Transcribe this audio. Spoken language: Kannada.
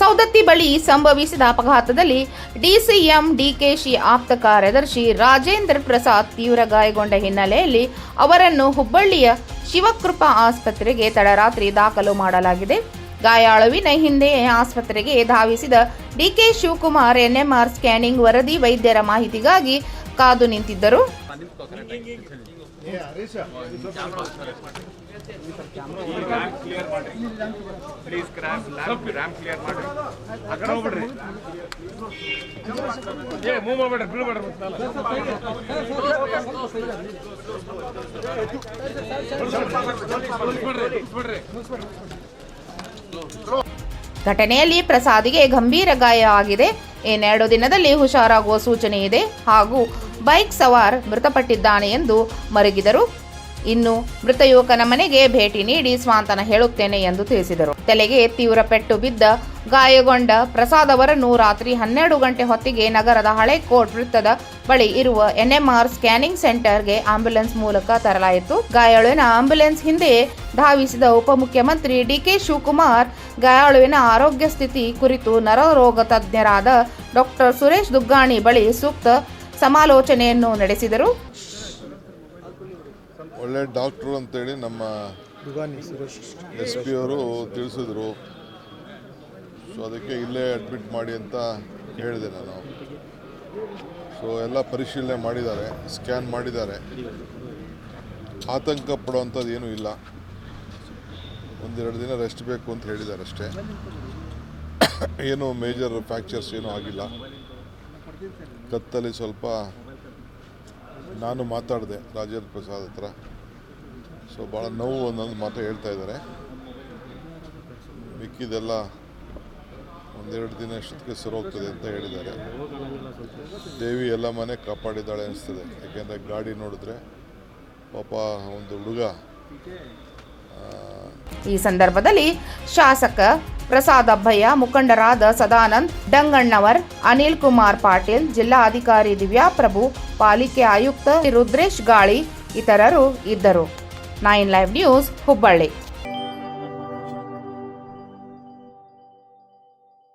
ಸೌದತ್ತಿ ಬಳಿ ಸಂಭವಿಸಿದ ಅಪಘಾತದಲ್ಲಿ ಡಿಸಿಎಂ ಡಿಕೆಶಿ ಆಪ್ತ ಕಾರ್ಯದರ್ಶಿ ರಾಜೇಂದ್ರ ಪ್ರಸಾದ್ ತೀವ್ರ ಗಾಯಗೊಂಡ ಹಿನ್ನೆಲೆಯಲ್ಲಿ ಅವರನ್ನು ಹುಬ್ಬಳ್ಳಿಯ ಶಿವಕೃಪಾ ಆಸ್ಪತ್ರೆಗೆ ತಡರಾತ್ರಿ ದಾಖಲು ಮಾಡಲಾಗಿದೆ. ಗಾಯಾಳುವಿನ ಹಿಂದೆಯೇ ಆಸ್ಪತ್ರೆಗೆ ಧಾವಿಸಿದ ಡಿಕೆ ಶಿವಕುಮಾರ್ ಎನ್ಎಂಆರ್ ಸ್ಕ್ಯಾನಿಂಗ್ ವರದಿ ವೈದ್ಯರ ಮಾಹಿತಿಗಾಗಿ ಕಾದು ನಿಂತಿದ್ದರು. Please crop lamp ramp clear ಮಾಡಿ ಆ ಹೋಗ್ಬಿಡ್ರಿ ಏ ಮೂವ್ ಮಾಡ್ಬೇಡ್ರಿ ಬಿಲ್ ಬಿಡ್ರಿ. ಘಟನೆಯಲ್ಲಿ ಪ್ರಸಾದಿಗೆ ಗಂಭೀರ ಗಾಯ ಆಗಿದೆ ಇನ್ನೆರಡು ದಿನದಲ್ಲಿ ಹುಷಾರಾಗುವ ಸೂಚನೆ ಇದೆ ಹಾಗೂ ಬೈಕ್ ಸವಾರ್ ಮೃತಪಟ್ಟಿದ್ದಾನೆ ಎಂದು ಮರುಗಿದರು. ಇನ್ನು ಮೃತ ಯುವಕನ ಮನೆಗೆ ಭೇಟಿ ನೀಡಿ ಸ್ವಾಂತನ ಹೇಳುತ್ತೇನೆ ಎಂದು ತಿಳಿಸಿದರು. ತಲೆಗೆ ತೀವ್ರ ಪೆಟ್ಟು ಬಿದ್ದ ಗಾಯಗೊಂಡ ಪ್ರಸಾದ್ ಅವರನ್ನು ರಾತ್ರಿ ಹನ್ನೆರಡು ಗಂಟೆ ಹೊತ್ತಿಗೆ ನಗರದ ಹಳೆ ಕೋರ್ಟ್ ವೃತ್ತದ ಬಳಿ ಇರುವ ಎನ್ಎಂಆರ್ ಸ್ಕ್ಯಾನಿಂಗ್ ಸೆಂಟರ್ಗೆ ಆಂಬ್ಯುಲೆನ್ಸ್ ಮೂಲಕ ತರಲಾಯಿತು. ಗಾಯಾಳುವಿನ ಆಂಬ್ಯುಲೆನ್ಸ್ ಹಿಂದೆ ಧಾವಿಸಿದ ಉಪಮುಖ್ಯಮಂತ್ರಿ ಡಿಕೆ ಶಿವಕುಮಾರ್, ಗಾಯಾಳುವಿನ ಆರೋಗ್ಯ ಸ್ಥಿತಿ ಕುರಿತು ನರರೋಗ ತಜ್ಞರಾದ ಡಾಕ್ಟರ್ ಸುರೇಶ್ ದುಗ್ಗಾಣಿ ಬಳಿ ಸೂಕ್ತ ಸಮಾಲೋಚನೆಯನ್ನು ನಡೆಸಿದರು. ಒಳ್ಳೆ ಡಾಕ್ಟ್ರು ಅಂತೇಳಿ ನಮ್ಮ ಎಸ್ ಪಿ ಅವರು ತಿಳಿಸಿದ್ರು. ಸೊ ಅದಕ್ಕೆ ಇಲ್ಲೇ ಅಡ್ಮಿಟ್ ಮಾಡಿ ಅಂತ ಹೇಳಿದೆ ನಾನು. ಸೊ ಎಲ್ಲ ಪರಿಶೀಲನೆ ಮಾಡಿದ್ದಾರೆ ಸ್ಕ್ಯಾನ್ ಮಾಡಿದ್ದಾರೆ. ಆತಂಕ ಪಡುವಂಥದ್ದು ಏನೂ ಇಲ್ಲ. ಒಂದೆರಡು ದಿನ ರೆಸ್ಟ್ ಬೇಕು ಅಂತ ಹೇಳಿದ್ದಾರೆ ಅಷ್ಟೇ. ಏನು ಮೇಜರ್ ಫ್ಯಾಕ್ಚರ್ಸ್ ಏನೂ ಆಗಿಲ್ಲ. ಕತ್ತಲ್ಲಿ ಸ್ವಲ್ಪ ನಾನು ಮಾತಾಡಿದೆ ರಾಜೇಂದ್ರ ಪ್ರಸಾದ್ ಹತ್ರ. ಸೊ ಭಾಳ ನೋವು ಒಂದೊಂದು ಮಾತು ಹೇಳ್ತಾ ಇದ್ದಾರೆ. ಮಿಕ್ಕಿದೆಲ್ಲ ಒಂದೆರಡು ದಿನ ಶುರು ಸರೋಗ್ತದೆ ಅಂತ ಹೇಳಿದ್ದಾರೆ. ದೇವಿ ಎಲ್ಲ ಮನೆ ಕಾಪಾಡಿದ್ದಾಳೆ ಅನಿಸ್ತದೆ. ಯಾಕೆಂದರೆ ಗಾಡಿ ನೋಡಿದ್ರೆ ಪಾಪ ಒಂದು ಹುಡುಗ ಈ ಸಂದರ್ಭದಲ್ಲಿ ಶಾಸಕ ಪ್ರಸಾದ್ ಅಬ್ಬಯ್ಯ, ಮುಖಂಡರಾದ ಸದಾನಂದ್, ಡಂಗಣ್ಣವರ್, ಅನಿಲ್ ಕುಮಾರ್ ಪಾಟೀಲ್ ಜಿಲ್ಲಾಧಿಕಾರಿ ದಿವ್ಯಾಪ್ರಭು ಪಾಲಿಕೆ ಆಯುಕ್ತ ರುದ್ರೇಶ್ ಗಾಳಿ ಇತರರು ಇದ್ದರು. Nine live news Hubballi.